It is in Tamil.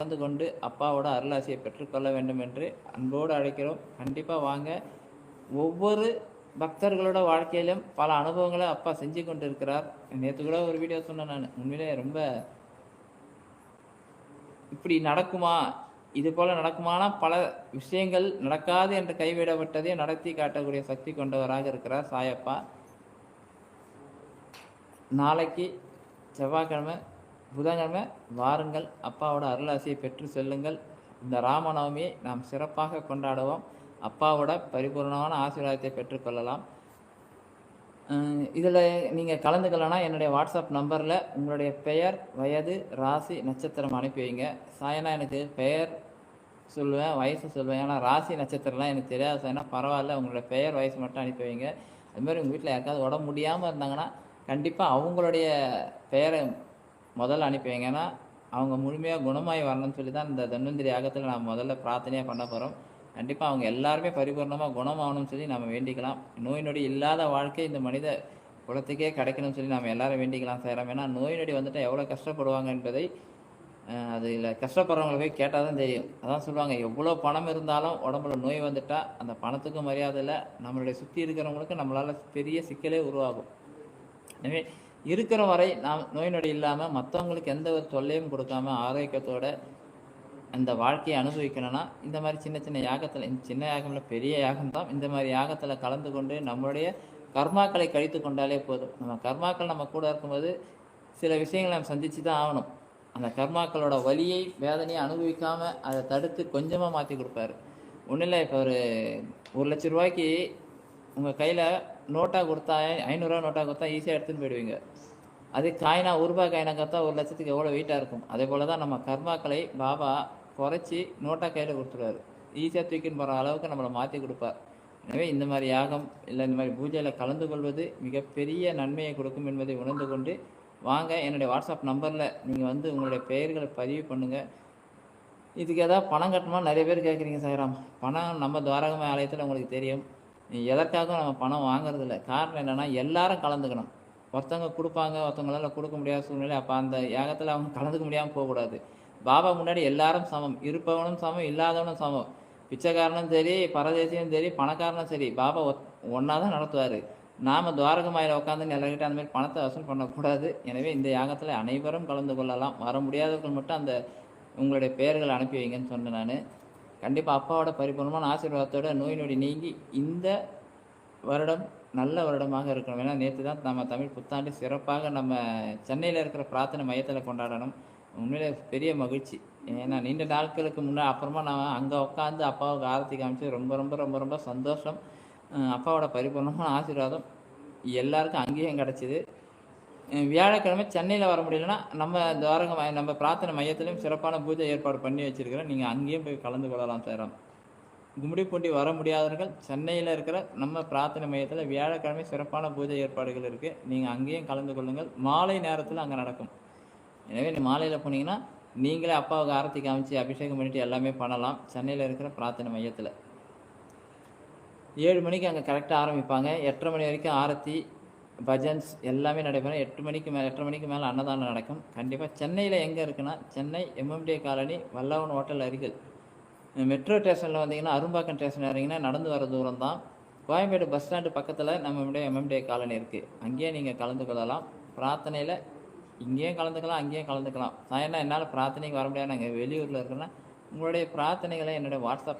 கலந்து கொண்டு அப்பாவோட அருளாசியை பெற்றுக்கொள்ள வேண்டும் என்று அன்போடு அழைக்கிறோம். கண்டிப்பாக வாங்க. ஒவ்வொரு பக்தர்களோட வாழ்க்கையிலும் பல அனுபவங்களை அப்பா செஞ்சு கொண்டு இருக்கிறார் நேற்று கூட ஒரு வீடியோ சொன்னேன் நான். உண்மையிலே ரொம்ப இப்படி நடக்குமா? இது போல நடக்குமானா பல விஷயங்கள் நடக்காது என்று கைவிடப்பட்டதையும் நடத்தி காட்டக்கூடிய சக்தி கொண்டவராக இருக்கிறார் சாயப்பா. நாளைக்கு செவ்வாய்க்கிழமை புதன்கிழமை வாருங்கள். அப்பாவோட அருளாசியை பெற்று செல்லுங்கள். இந்த ராமநவமியை நாம் சிறப்பாக கொண்டாடுவோம். அப்பாவோட பரிபூர்ணமான ஆசீர்வாதத்தை பெற்றுக்கொள்ளலாம் இதில் நீங்கள் கலந்துக்கலனா என்னுடைய வாட்ஸ்அப் நம்பரில் உங்களுடைய பெயர் வயது ராசி நட்சத்திரம் அனுப்பி வைங்க. சாயனா எனக்கு பெயர் சொல்லுவேன் வயசு சொல்லுவேன். ஏன்னா ராசி நட்சத்திரம்லாம் எனக்கு தெரியாது. சாயனா பரவாயில்ல உங்களுடைய பெயர் வயசு மட்டும் அனுப்பி வைங்க. அதுமாதிரி உங்கள் வீட்டில் யாருக்காவது உடம்பு முடியாமல் இருந்தாங்கன்னா கண்டிப்பாக அவங்களுடைய பெயரை முதல்ல அனுப்பி வைங்க ஏன்னா அவங்க முழுமையாக குணமாகி வரணும்னு சொல்லி தான் இந்த தன்வந்திரி யாகத்தில் நான் முதல்ல பிரார்த்தனையாக பண்ண போகிறோம் கண்டிப்பாக அவங்க எல்லாருமே பரிபூர்ணமாக குணமாகணும்னு சொல்லி நம்ம வேண்டிக்கலாம். நோய் நொடி இல்லாத வாழ்க்கை இந்த மனித குலத்துக்கே கிடைக்கணும்னு சொல்லி நம்ம எல்லாரும் வேண்டிக்கலாம் செய்கிறோம் ஏன்னா நோய் நொடி வந்துட்டு எவ்வளோ கஷ்டப்படுவாங்க என்பதை அதில் கஷ்டப்படுறவங்களை போய் கேட்டால் தான் தெரியும். அதான் சொல்லுவாங்க எவ்வளோ பணம் இருந்தாலும் உடம்புல நோய் வந்துட்டால் அந்த பணத்துக்கும் மரியாதை இல்லை. நம்மளுடைய சுற்றி இருக்கிறவங்களுக்கு நம்மளால் பெரிய சிக்கலே உருவாகும். எனவே இருக்கிற வரை நாம் நோய் நொடி இல்லாமல் மற்றவங்களுக்கு எந்த ஒரு தொல்லையும் கொடுக்காம ஆரோக்கியத்தோட அந்த வாழ்க்கையை அனுபவிக்கணும்னா இந்த மாதிரி சின்ன சின்ன யாகத்தில் இந்த சின்ன யாகம்ல பெரிய யாகம் தான். இந்த மாதிரி யாகத்தில் கலந்து கொண்டு நம்மளுடைய கர்மாக்களை கழித்து கொண்டாலே போதும். நம்ம கர்மாக்கள் நம்ம கூட இருக்கும்போது சில விஷயங்களை நம்ம சந்தித்து தான் ஆகணும். அந்த கர்மாக்களோட வலியை வேதனையை அனுபவிக்காமல் அதை தடுத்து கொஞ்சமாக மாற்றி கொடுப்பாரு. ஒன்றும் இல்லை இப்போ ஒரு ஒரு லட்ச ரூபாய்க்கு உங்கள் கையில் நோட்டாக கொடுத்தா ஐநூறுரூவா நோட்டாக கொடுத்தா ஈஸியாக எடுத்துன்னு போயிடுவீங்க. அது காயினா ஒரு ரூபாய் காயினா கொடுத்தா ஒரு லட்சத்துக்கு எவ்வளோ வெயிட்டாக இருக்கும். அதே போல் தான் நம்ம கர்மாக்களை பாபா குறைச்சி நோட்டாக கையில் கொடுத்துருவாரு. ஈஸியாக தூக்கின்னு போகிற அளவுக்கு நம்மளை மாற்றி கொடுப்பார். எனவே இந்த மாதிரி யாகம் இல்லை இந்த மாதிரி பூஜையில் கலந்து கொள்வது மிகப்பெரிய நன்மையை கொடுக்கும் என்பதை உணர்ந்து கொண்டு வாங்க. என்னுடைய வாட்ஸ்அப் நம்பரில் நீங்கள் வந்து உங்களுடைய பெயர்களை பதிவு பண்ணுங்கள் இதுக்கு ஏதாவது பணம் கட்டணுமா? நிறைய பேர் கேட்குறீங்க சாய்ராம். பணம் நம்ம துவாரகம ஆலயத்தில் உங்களுக்கு தெரியும். எதற்காகவும் நம்ம பணம் வாங்குறது இல்லை காரணம் என்னென்னா எல்லாரும் கலந்துக்கணும். ஒருத்தவங்க கொடுப்பாங்க ஒருத்தவங்களால கொடுக்க முடியாத சூழ்நிலை அப்போ அந்த யாகத்தில் அவங்க கலந்துக்க முடியாமல் போகக்கூடாது. பாபா முன்னாடி எல்லாரும் சமம். இருப்பவனும் சமம் இல்லாதவனும் சமம். பிச்சைக்காரனும் சரி பரதேசியும் சரி பணக்காரனும் சரி பாபா ஒன்றா தான் நடத்துவார். நாம் துவாரகமாயில் உட்காந்து எல்லார்கிட்ட அந்த மாதிரி பணத்தை வசூல் பண்ணக்கூடாது. எனவே இந்த யாகத்தில் அனைவரும் கலந்து கொள்ளலாம். வர முடியாதவர்கள் மட்டும் அந்த உங்களுடைய பெயர்களை அனுப்பி வைங்கன்னு சொன்னேன் நான். கண்டிப்பாக அப்பாவோட பரிபூர்ணமான ஆசீர்வாதத்தோட நோய் நொடி நீங்கி இந்த வருடம் நல்ல வருடமாக இருக்கணும். ஏன்னா நேற்று தான் நம்ம தமிழ் புத்தாண்டு சிறப்பாக நம்ம சென்னையில் இருக்கிற பிரார்த்தனை மையத்தில் கொண்டாடணும். உண்மையிலே பெரிய மகிழ்ச்சி. ஏன்னா நீண்ட நாட்களுக்கு முன்னே அப்புறமா நான் அங்கே உட்காந்து அப்பாவுக்கு ஆரத்தி காமிச்சு ரொம்ப ரொம்ப ரொம்ப ரொம்ப சந்தோஷம். அப்பாவோட பரிபூர்ணமான ஆசீர்வாதம் எல்லாருக்கும் அங்கேயும் கிடச்சிது. வியாழக்கிழமை சென்னையில் வர முடியலன்னா நம்ம துவாரக நம்ம பிரார்த்தனை மையத்திலையும் சிறப்பான பூஜை ஏற்பாடு பண்ணி வச்சிருக்கிறோம் நீங்கள் அங்கேயும் போய் கலந்து கொள்ளலாம் சார் கும்மிடிப்பூண்டி வர முடியாதவர்கள் சென்னையில் இருக்கிற நம்ம பிரார்த்தனை மையத்தில் வியாழக்கிழமை சிறப்பான பூஜை ஏற்பாடுகள் இருக்குது நீங்கள் அங்கேயும் கலந்து கொள்ளுங்கள். மாலை நேரத்தில் அங்கே நடக்கும். எனவே நீ மாலையில் போனீங்கன்னா நீங்களே அப்பாவுக்கு ஆரத்தி காமிச்சு அபிஷேகம் பண்ணிட்டு எல்லாமே பண்ணலாம். சென்னையில் இருக்கிற பிரார்த்தனை மையத்தில். ஏழு மணிக்கு அங்கே கரெக்டாக ஆரம்பிப்பாங்க. எட்டரை மணி வரைக்கும் ஆரத்தி பஜன்ஸ் எல்லாமே நடைபெறும். எட்டு மணிக்கு மேலே எட்டரை மணிக்கு மேலே அன்னதானம் நடக்கும். கண்டிப்பாக சென்னையில் எங்கே இருக்குன்னா Chennai MMD colony Vallavan hotel அருகில். மெட்ரோ ஸ்டேஷனில் வந்தீங்கன்னா அரும்பாக்கம் ஸ்டேஷன் இறங்கினா நடந்து வர தூரம் தான் கோயம்பேடு பஸ் ஸ்டாண்டு பக்கத்தில் நம்மளுடைய எம்எம்டி காலனி இருக்குது அங்கேயே நீங்கள் கலந்து கொள்ளலாம். பிரார்த்தனையில் இங்கேயும் கலந்துக்கலாம் அங்கேயும் கலந்துக்கலாம். நான் என்ன என்னால் பிரார்த்தனைக்கு வர முடியாது. நாங்கள் வெளியூரில் இருக்கிறேன்னா உங்களுடைய பிரார்த்தனைகளை என்னுடைய வாட்ஸ்அப்